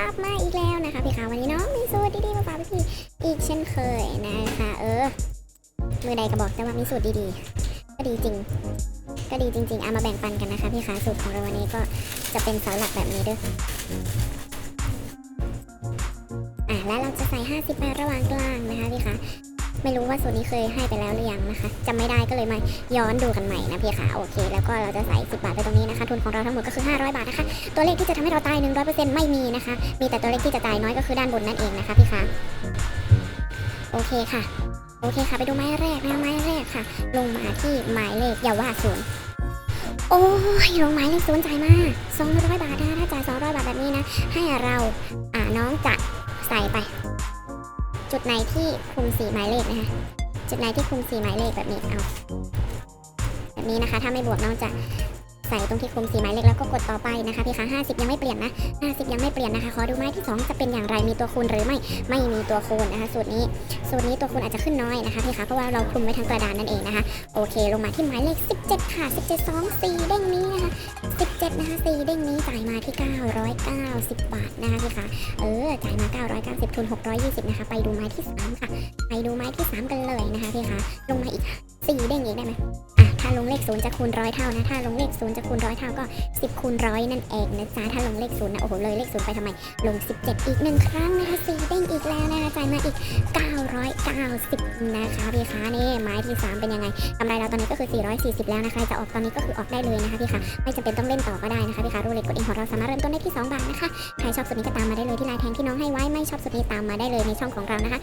ลับมาอีกแล้วนะคะพี่คะวันนี้น้องมีสูตรดีๆมาฝากพี่อีกเช่นเคยนะคะ เออมือใดก็บอกแต่ว่ามีสูตรดีๆ ก็ดีจริง ก็ดีจริงๆเอามาแบ่งปันกันนะคะพี่คะสูตรของเราวันนี้ก็จะเป็นเสาหลักแบบนี้เด้วยอะแล้วเราจะใส่ 50 บาทระหว่างกลางนะคะพี่คะ ไม่รู้ว่าสูตรนี้เคยให้ไปแล้วหรือยังนะคะจำไม่ได้ก็เลยมาย้อนดูกันใหม่นะพี่คะโอเค แล้วก็เราจะใส่ 10 บาทไปตรงนี้นะคะ ทุนของเราทั้งหมดก็คือ 500 บาทนะคะ ตัวเลขที่จะทำให้เราตาย 100%ไม่มีนะคะ มีแต่ตัวเลขที่จะตายน้อยก็คือด้านบนนั่นเองนะคะพี่คะโอเคค่ะ โอเคค่ะ ไปดูไม้แรกนะไม้แรกค่ะ ลงมาที่หมายเลขอย่าว่าศูนย์โอ้ยลงหมายเลขศูนย์จ่ายมา200 บาทนะถ้าจ่าย200 บาทแบบนี้นะ ให้เราอ่าน้องจะใส่ไป จุดไหนที่คุมสีหมายเลขนะคะ จุดไหนที่คุมสีหมายเลขแบบนี้เอาแบบนี้นะคะ ถ้าไม่บวกน้องจะใส่ตรงที่คุมสีหมายเลขแล้วก็กดต่อไปนะคะพี่คะ50 ยังไม่เปลี่ยนนะ50 ยังไม่เปลี่ยนนะคะ ขอดูไม้ที่ 2 จะเป็นอย่างไรมีตัวคูณหรือไม่ไม่มีตัวคูณนะคะ สูตรนี้ สูตรนี้ตัวคูณอาจจะขึ้นน้อยนะคะพี่คะเพราะว่าเราคุมไว้ทั้งกระดานนั่นเองนะคะโอเค ลงมาที่หมายเลข 17 ค่ะ 17 2 4เด้งนี้นะคะ 7นะคะสีเด้งนี้จ่ายมาที่ 990 บาทนะคะพี่คะเออจ่ายมา 990 ทุน 620 นะคะ ไปดูไม้ที่ 3 ค่ะ ไปดูไม้ที่ 3 กันเลยนะคะพี่คะลงมาอีก 4 เด้งอีกได้ไหม ขศูนย์จะคูณร้อยเท่านะ ถ้าลงเลขศูนย์จะคูณร้อยเท่าก็ 10คูณร้อยนั่นเองนะจ๊ะ ถ้าลงเลขศูนย์นะ โอ้โห เลยเลขศูนย์ไปทำไม ลง 17 อีกหนึ่งครั้งนะคะ4เด้งอีกแล้วนะคะจ่ายมาอีก 990 นะคะพี่คะนี่ไม้ที่ 3 เป็นยังไงกำไรเราตอนนี้ก็คือ 440 แล้วนะคะ จะออกตอนนี้ก็คือออกได้เลยนะคะพี่คะไม่จำเป็นต้องเล่นต่อก็ได้นะคะพี่คะรูเล็ตกดเองของเราสามารถเริ่มต้นได้ที่2บาทนะคะ ใครชอบสุดนี้ก็ตามมาได้เลยที่ไลน์แทงที่น้องให้ไว้ ไม่ชอบสุดนี้ตามมาได้เลยในช่องของเรานะคะ